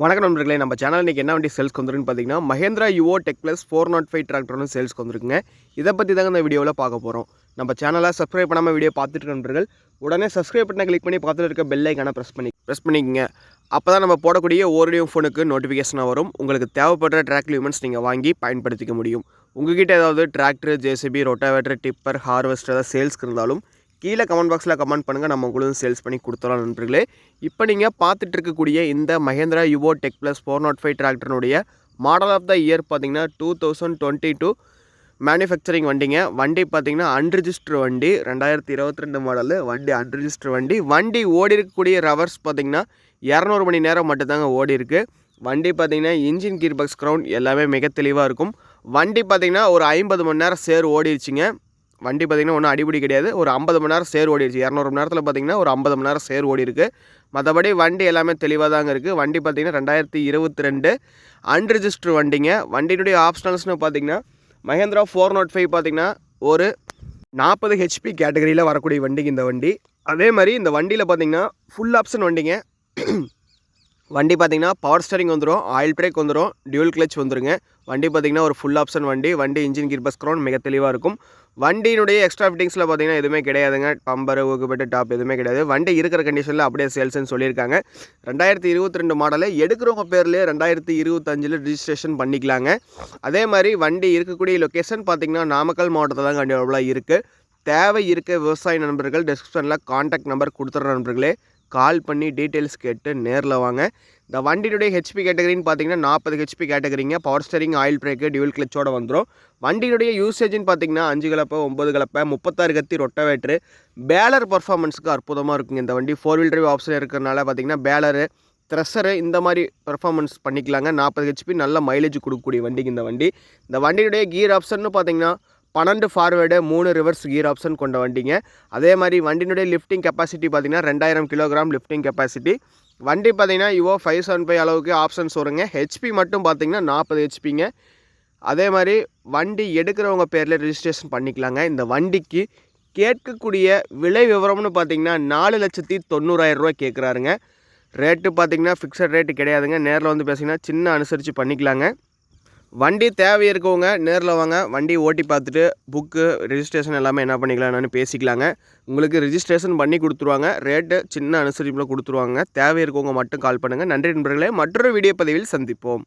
வணக்கம் நண்பர்களே நம்ம சேனல் இன்றைக்கி என்ன வண்டி சேல்ஸ்க்கு வந்துருன்னு பார்த்தீங்கன்னா Mahindra Yuvo tech plus four naught oh five டிராக்டர்னு சேல்ஸ்க்கு வந்துருக்குங்க. இதை பற்றி தாங்க இந்த வீடியோவில் பார்க்க போகிறோம் நம்ம சேனலை சப்ஸ்கிரைப் பண்ணாமல் வீடியோ பார்த்துட்டு இருக்க நண்பர்கள் உடனே சப்ஸ்கிரைப் பண்ண கிளிக் பண்ணி பார்த்துட்டு இருக்க பெல் ஐக்கான ப்ரெஸ் பண்ணி ப்ரெஸ் பண்ணிக்கங்க. அப்போ தான் நம்ம போடக்கூடிய ஓரடியோ ஃபோனுக்கு நோட்டிஃபிகேஷனாக வரும். உங்களுக்கு தேவைப்படுற ட்ராக் லிமெண்ட்ஸ் நீங்கள் வாங்கி பயன்படுத்திக்க முடியும். உங்ககிட்ட ஏதாவது tractor JCB rotavator tipper harvester ஏதாவது சேல்ஸ்க்கு இருந்தாலும் கீழே கமெண்ட் பாக்ஸில் கமெண்ட் பண்ணுங்கள் நம்ம உங்களுக்கு சேல்ஸ் பண்ணி கொடுத்துடலாம் நண்பர்களே. இப்போ நீங்கள் பார்த்துட்டு இருக்கக்கூடிய இந்த Mahindra Yuvo tech plus four naught five டிராக்டருடைய model of the year பார்த்தீங்கன்னா two thousand twenty two manufacturing வண்டிங்க. வண்டி பார்த்தீங்கன்னா அன்ரிஜிஸ்டர் வண்டி ரெண்டாயிரத்தி இருபத்தி ரெண்டு மாடலு வண்டி அன்ரிஜிஸ்டர் வண்டி. வண்டி ஓடி இருக்கக்கூடிய ரவர்ஸ் பார்த்தீங்கன்னா இரநூறு மணி நேரம் மட்டும்தாங்க ஓடி இருக்குது வண்டி பார்த்தீங்கன்னா இன்ஜின் கீர் பாக்ஸ் கிரவுண்ட் எல்லாமே மிக தெளிவாக இருக்கும். வண்டி பார்த்தீங்கன்னா ஒரு ஐம்பது மணி நேரம் சேர் ஓடிடுச்சுங்க வண்டி பார்த்திங்கன்னா ஒன்றும் அடிபிடி கிடையாது. ஒரு ஐம்பது மணி நேரம் சேர் ஓடிடுச்சு இரநூறு மணி நேரத்தில் பார்த்திங்கன்னா ஒரு ஐம்பது மணி நேரம் சேர் ஓடி இருக்குது மற்றபடி வண்டி எல்லாமே தெளிவாக தாங்க இருக்குது வண்டி பார்த்திங்கன்னா ரெண்டாயிரத்தி இருபத்தி ரெண்டு அன்ரிஜிஸ்டர் வண்டிங்க. வண்டியினுடைய ஆப்ஷனல்ஸ்னு பார்த்திங்கன்னா Mahindra four not oh five பார்த்திங்கன்னா ஒரு நாற்பது ஹெச்பி கேட்டகரியில் வரக்கூடிய வண்டிங்க இந்த வண்டி. அதே மாதிரி இந்த வண்டியில் பார்த்திங்கன்னா ஃபுல் ஆப்ஷன் வண்டிங்க. வண்டி பார்த்திங்கன்னா பவர் ஸ்டரிங் வந்துடும் ஆயில் பிரேக் வந்துடும் டியூல் கிளச் வந்துருங்க. வண்டி பார்த்திங்கன்னா ஒரு ஃபுல் ஆப்ஷன் வண்டி வண்டி இன்ஜின் கிர்பஸ் க்ரௌண்ட் மிக தெளிவாக இருக்கும். வண்டியினுடைய எக்ஸ்ட்ரா ஃபிட்டிங்ஸில் பார்த்திங்கன்னா எதுவுமே கிடையாதுங்க. பம்பர் ஊக்குப்பட்டு டாப் எதுவுமே கிடையாது. வண்டி இருக்கிற கண்டிஷனில் அப்படியே சேல்ஸ்னு சொல்லியிருக்காங்க. ரெண்டாயிரத்தி இருபத்தி ரெண்டு மாடலை எடுக்கிறவங்க பேர்லேயே ரெண்டாயிரத்தி இருபத்தஞ்சில் ரிஜிஸ்ட்ரேஷன் பண்ணிக்கலாங்க. அதே மாதிரி வண்டி இருக்கக்கூடிய லொக்கேஷன் பார்த்திங்கன்னா நாமக்கல் மாவட்டத்தில் தான் கண்டிப்பாக இருக்குது தேவை இருக்க விவசாய நண்பர்கள் டிஸ்கிரிப்ஷனில் காண்டாக்ட் நம்பர் கொடுத்துட்ற நண்பர்களே. கால் பண்ணி டீட்டெயில்ஸ் கேட்டு நேரில் வாங்க. இந்த வண்டியுடைய ஹெச்பி கேட்டகரின்னு பார்த்தீங்கன்னா நாற்பது HP கேட்டகரிங்க power steering oil brake dual கிளச்சோட வந்துடும் வண்டியினுடைய யூசேஜ்னு பார்த்தீங்கன்னா அஞ்சு கலப்பை ஒம்பது கலப்பை முப்பத்தாறு கத்தி ரொட்டவேட்ரு பேலர் பர்ஃபார்மன்ஸுக்கு அற்புதமாக இருக்குங்க இந்த வண்டி. ஃபோர் வீல் டிரைவ் ஆப்ஷன் இருக்கிறனால பார்த்தீங்கன்னா பேலரு த்ரெஷரு இந்த மாதிரி பெர்ஃபார்மன்ஸ் பண்ணிக்கலாங்க. நாற்பது ஹெச்பி நல்ல மைலேஜ் கொடுக்கக்கூடிய வண்டிக்கு இந்த வண்டி. இந்த வண்டியுடைய கீர் ஆப்ஷன்னு பார்த்தீங்கன்னா பன்னெண்டு ஃபார்வேர்டு மூணு ரிவர்ஸ் கீர் ஆப்ஷன் கொண்ட வண்டிங்க. அதே மாதிரி வண்டியினுடைய லிஃப்டிங் கெப்பாசிட்டி பார்த்தீங்கன்னா ரெண்டாயிரம் கிலோகிராம் லிஃப்டிங் கெப்பாசிட்டி வண்டி பார்த்தீங்கன்னா யுவோ ஃபைவ் செவன் ஃபைவ் அளவுக்கு ஆப்ஷன்ஸ் வருங்க. ஹெச்பி மட்டும் பார்த்தீங்கன்னா நாற்பது ஹெச்பிங்க அதே மாதிரி வண்டி எடுக்கிறவங்க பேரில் ரிஜிஸ்ட்ரேஷன் பண்ணிக்கலாங்க. இந்த வண்டிக்கு கேட்கக்கூடிய விலை விவரம்னு பார்த்தீங்கன்னா நாலு லட்சத்தி தொண்ணூறாயிரம் ரூபா கேட்குறாருங்க ரேட்டு பார்த்தீங்கன்னா ஃபிக்ஸட் ரேட்டு கிடையாதுங்க. நேரில் வந்து பேசிங்கன்னா சின்ன அனுசரித்து பண்ணிக்கலாங்க. வண்டி தேவை இருக்கவங்க நேரில் வாங்க. வண்டி ஓட்டி பார்த்துட்டு புக்கு ரிஜிஸ்ட்ரேஷன் எல்லாமே என்ன பண்ணிக்கலாம் என்னென்னு பேசிக்கலாங்க. உங்களுக்கு ரிஜிஸ்ட்ரேஷன் பண்ணி கொடுத்துருவாங்க. ரேட்டு சின்ன அனுசரிப்பில் கொடுத்துருவாங்க. தேவை இருக்கவங்க மட்டும் கால் பண்ணுங்கள் நன்றி நண்பர்களே மற்றொரு வீடியோ பதிவில் சந்திப்போம்.